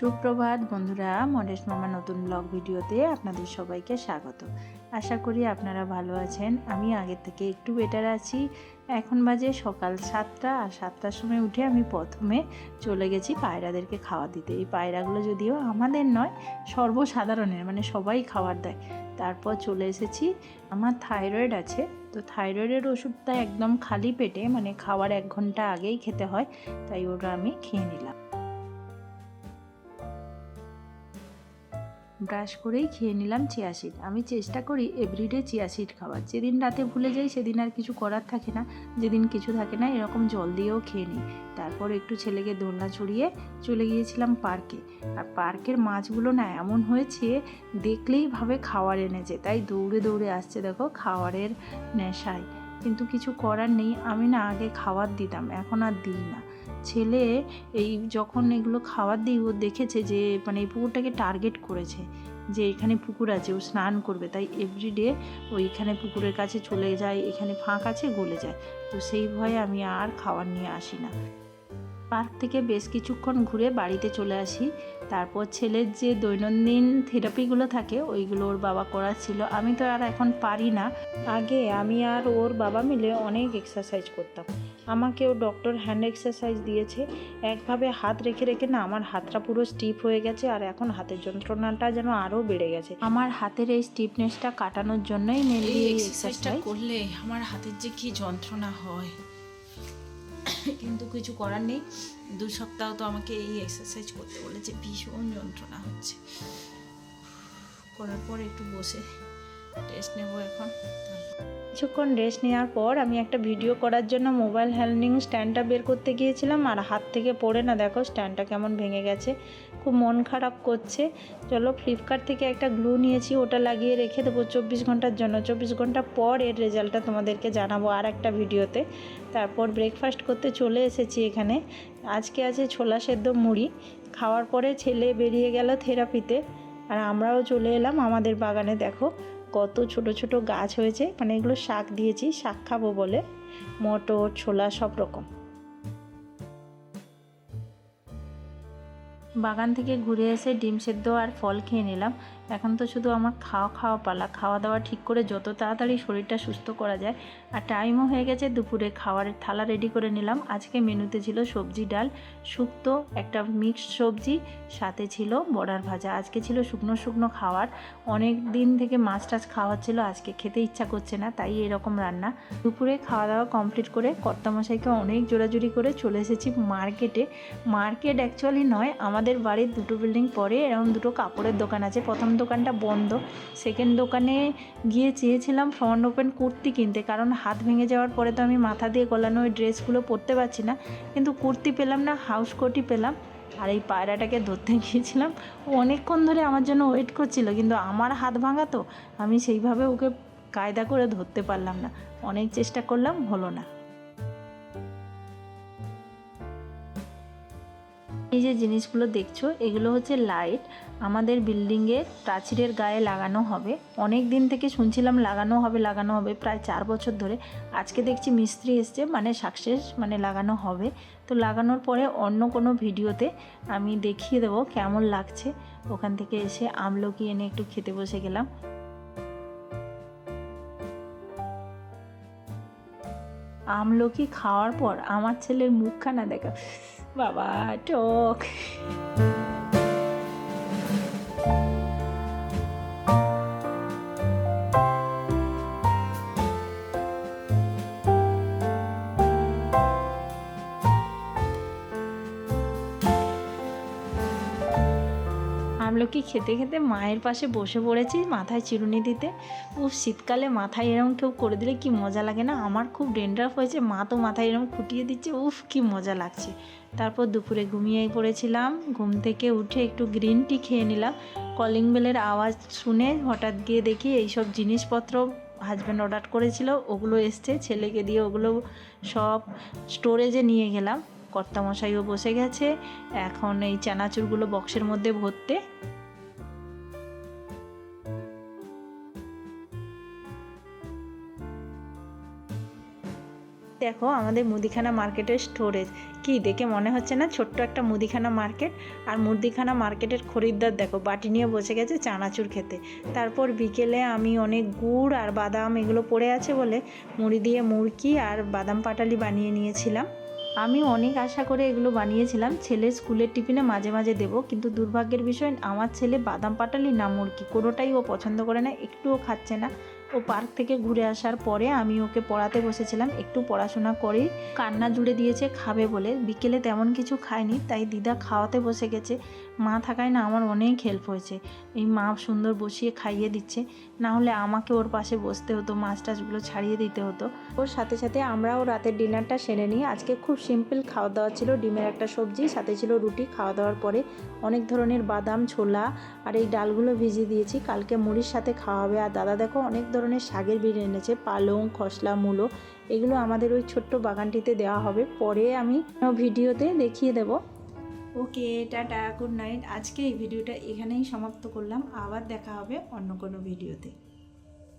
সুপ্রভাত বন্ধুরা, মডেশ মামা নতুন ব্লগ ভিডিওতে আপনাদের সবাইকে স্বাগত। আশা করি আপনারা ভালো আছেন, আমি আগের থেকে একটু বেটার আছি। এখন বাজে সকাল সাতটা, আর সাতটার সময় উঠে আমি প্রথমে চলে গেছি পায়রাদেরকে খাওয়া দিতে। এই পায়রাগুলো যদিও আমাদের নয়, সর্বসাধারণের মানে সবাই খাবার দেয়। তারপর চলে এসেছি, আমার থাইরয়েড আছে। তো থাইরয়েডের ওষুধটা একদম খালি পেটে মানে খাওয়ার এক ঘণ্টা আগেই খেতে হয়, তাই ওটা আমি খেয়ে নিলাম। ব্রাশ করেই খেয়ে নিলাম চিয়া সিড। আমি চেষ্টা করি এভরিডে চিয়া সিড খাওয়ার। যেদিন রাতে ভুলে যাই, সেদিন আর কিছু করার থাকে না। যেদিন কিছু থাকে না, এরকম জল দিয়েও খেয়ে নিই। তারপর একটু ছেলেকে দোলনা ছড়িয়ে চলে গিয়েছিলাম পার্কে। আর পার্কের মাছগুলো না এমন হয়েছে, দেখলেই ভাবে খাওয়ার এনেছে। তাই দৌড়ে দৌড়ে আসছে দেখো, খাওয়ারের নেশায়। কিন্তু কিছু করার নেই। আমি না আগে খাবার দিতাম, এখন আর দিই না। ছেলে এই যখন এগুলো খাওয়ার দিই ও দেখেছে যে মানে এই পুকুরটাকে টার্গেট করেছে যে এখানে পুকুর আছে ও স্নান করবে। তাই এভরিডে ওইখানে পুকুরের কাছে চলে যায় এখানে ফাঁক আছে গলে যায়। তো সেই ভয়ে আমি আর খাবার নিয়ে আসি না। পার্ক থেকে বেশ কিছুক্ষণ ঘুরে বাড়িতে চলে আসি। তারপর ছেলের যে দৈনন্দিন থেরাপিগুলো থাকে ওইগুলো ওর বাবা করাচ্ছিল আমি তো আর এখন পারি না। আগে আমি আর ওর বাবা মিলে অনেক এক্সারসাইজ করতাম। আমাকেও ডক্টর হ্যান্ড এক্সারসাইজ দিয়েছে। একভাবে হাত রেখে রেখে না আমার হাতটা পুরো স্টিফ হয়ে গেছে আর এখন হাতের যন্ত্রণাটা যেন আরও বেড়ে গেছে। আমার হাতের এই স্টিফনেসটা কাটানোর জন্যই মেনলি এক্সারসাইজটা করলে আমার হাতের যে কি যন্ত্রণা হয় কিন্তু কিছু করার নেই। দু সপ্তাহ তো আমাকে এই এক্সারসাইজ করতে বলেছে। ভীষণ যন্ত্রণা হচ্ছে। করার পর একটু বসে রেস্ট নেব এখন। কিছুক্ষণ রেস্ট নেওয়ার পর আমি একটা ভিডিও করার জন্য মোবাইল হ্যান্ডিং স্ট্যান্ডটা বের করতে গিয়েছিলাম। আর হাত থেকে পড়ে না, দেখো স্ট্যান্ডটা কেমন ভেঙে গেছে। খুব মন খারাপ করছে। চলো ফ্লিপকার্ট থেকে একটা গ্লু নিয়েছি, ওটা লাগিয়ে রেখে দেবো চব্বিশ ঘণ্টার জন্য। চব্বিশ ঘণ্টা পর এর রেজাল্টটা তোমাদেরকে জানাব আর একটা ভিডিওতে। তারপর ব্রেকফাস্ট করতে চলে এসেছি এখানে। আজকে আছে ছোলা সেদ্ধ মুড়ি। খাওয়ার পরে ছেলে বেরিয়ে গেল থেরাপিতে। আর আমরাও চলে এলাম আমাদের বাগানে। দেখো কত ছোট ছোট গাছ হয়েছে। মানে এগুলো শাক দিয়েছি, শাক খাব বলে। মটর, ছোলা সব রকম। বাগান থেকে ঘুরে এসে ডিম সেদ্ধ আর ফল খেয়ে নিলাম। এখন তো শুধু আমার খাওয়া খাওয়া পালা। খাওয়া দাওয়া ঠিক করে যত তাড়াতাড়ি শরীরটা সুস্থ করা যায়। আর টাইমও হয়ে গেছে, দুপুরে খাবারের থালা রেডি করে নিলাম। আজকে মেনুতে ছিল সবজি, ডাল, শুক্তো, একটা মিক্সড সবজি, সাথে ছিল বড়ার ভাজা। আজকে ছিল শুকনো শুকনো খাওয়ার। অনেক দিন থেকে মাছ টাছ খাওয়ার ছিল আজকে খেতে ইচ্ছা করছে না, তাই এরকম রান্না। দুপুরে খাওয়া দাওয়া কমপ্লিট করে কর্তামশাইকে অনেক জোরাজুরি করে চলে এসেছি মার্কেটে। মার্কেট অ্যাকচুয়ালি নয় আমাদের বাড়ির দুটো বিল্ডিং পরে এরকম দুটো কাপড়ের দোকান আছে। প্রথম দোকানটা বন্ধ সেকেন্ড দোকানে গিয়ে চেয়েছিলাম ফ্রন্ট ওপেন কুর্তি কিনতে, কারণ হাত ভেঙে যাওয়ার পরে তো আমি মাথা দিয়ে গলানো ওই ড্রেসগুলো পরতে পারছি না। কিন্তু কুর্তি পেলাম না হাউস কোটই পেলাম। আর এই পায়রাটাকে ধরতে গিয়েছিলাম। অনেকক্ষণ ধরে আমার জন্য ওয়েট করছিল, কিন্তু আমার হাত ভাঙা তো, আমি সেইভাবে ওকে কায়দা করে ধরতে পারলাম না। অনেক চেষ্টা করলাম, হলো না। এই যে জিনিসগুলো দেখছ, এগুলো হচ্ছে লাইট। আমাদের বিল্ডিংয়ের প্রাচীরের গায়ে লাগানো হবে। অনেক দিন থেকে শুনছিলাম লাগানো হবে লাগানো হবে, প্রায় চার বছর ধরে। আজকে দেখছি মিস্ত্রি এসছে মানে সাকসেস মানে লাগানো হবে। তো লাগানোর পরে অন্য কোনো ভিডিওতে আমি দেখিয়ে দেবো কেমন লাগছে। ওখান থেকে এসে আমলকি এনে একটু খেতে বসে গেলাম। আমলকি খাওয়ার পর আমার ছেলের মুখখানা দেখা। বাবা টক আমলকি খেতে খেতে মায়ের পাশে বসে পড়েছি মাথায় চিরুনি দিতে। উফ, শীতকালে মাথায় এরকম কেউ করে দিলে কি মজা লাগে না? আমার খুব ডেন্ড্রাফ হয়েছে, মা তো মাথায় এরকম ফুটিয়ে দিচ্ছে, উফ, কি মজা লাগছে। তারপর দুপুরে ঘুমিয়ে পড়েছিলাম, ঘুম থেকে উঠে একটু গ্রিন টি খেয়ে নিলাম। কলিং বেলের আওয়াজ শুনে হঠাৎ গিয়ে দেখি এইসব জিনিসপত্র হাজব্যান্ড অর্ডার করেছিল, ওগুলো এসছে, ছেলেকে দিয়ে ওগুলো সব স্টোরেজে নিয়ে গেলাম। কর্তামশাইও বসে গেছে। এখন এই চানাচুরগুলো বক্সের মধ্যে ভরতে। দেখো, আমাদের মুদিখানা মার্কেটের স্টোরেজ। কি, দেখে মনে হচ্ছে না ছোট্ট একটা মুদিখানা মার্কেট? আর মুদিখানা মার্কেটের খরিদ্দার দেখো, বাটি নিয়ে বসে গেছে চানাচুর খেতে। তারপর বিকেলে আমি অনেক গুড় আর বাদাম এগুলো পড়ে আছে বলে মুড়ি দিয়ে মুড়কি আর বাদাম পাটালি বানিয়ে নিয়েছিলাম। আমি অনেক আশা করে এগুলো বানিয়েছিলাম। ছেলে স্কুলের টিফিনে মাঝে মাঝে দেব, কিন্তু দুর্ভাগ্যের বিষয়, আমার ছেলে বাদাম পাটালি না মুরগি, কোনোটাই ও পছন্দ করে না, একটুও খাচ্ছে না। ও পার্ক থেকে ঘুরে আসার পরে আমি ওকে পড়াতে বসেছিলাম, একটু পড়াশোনা করেই। কান্না জুড়ে দিয়েছে, খাবে বলে। বিকেলে তেমন কিছু খায়নি তাই দিদা খাওয়াতে বসে গেছে। মা থাকায় না আমার অনেক হেল্প হয়েছে। এই মা সুন্দর বসিয়ে খাইয়ে দিচ্ছে। না হলে আমাকে ওর পাশে বসতে হতো, মাছ টাছগুলো ছাড়িয়ে দিতে হতো। ওর সাথে সাথে আমরাও রাতের ডিনারটা সেরে নিই। আজকে খুব সিম্পল খাওয়া দাওয়া ছিল, ডিমের একটা সবজি, সাথে ছিল রুটি। খাওয়া দাওয়ার পরে অনেক ধরনের বাদাম, ছোলা আর এই ডালগুলো ভিজিয়ে দিয়েছি। কালকে মুড়ির সাথে খাওয়া হবে। আর দাদা দেখো অনেক ধরনের শাকের বীজ এনেছে, পালং, খসলা, মূলো। এগুলো আমাদের ওই ছোট্ট বাগানটিতে দেওয়া হবে। পরে আমি ভিডিওতে দেখিয়ে দেব। Okay, tata, good night. আজকে এই ভিডিওটা এখানেই সমাপ্ত করলাম। আবার দেখা হবে অন্য কোনো ভিডিওতে।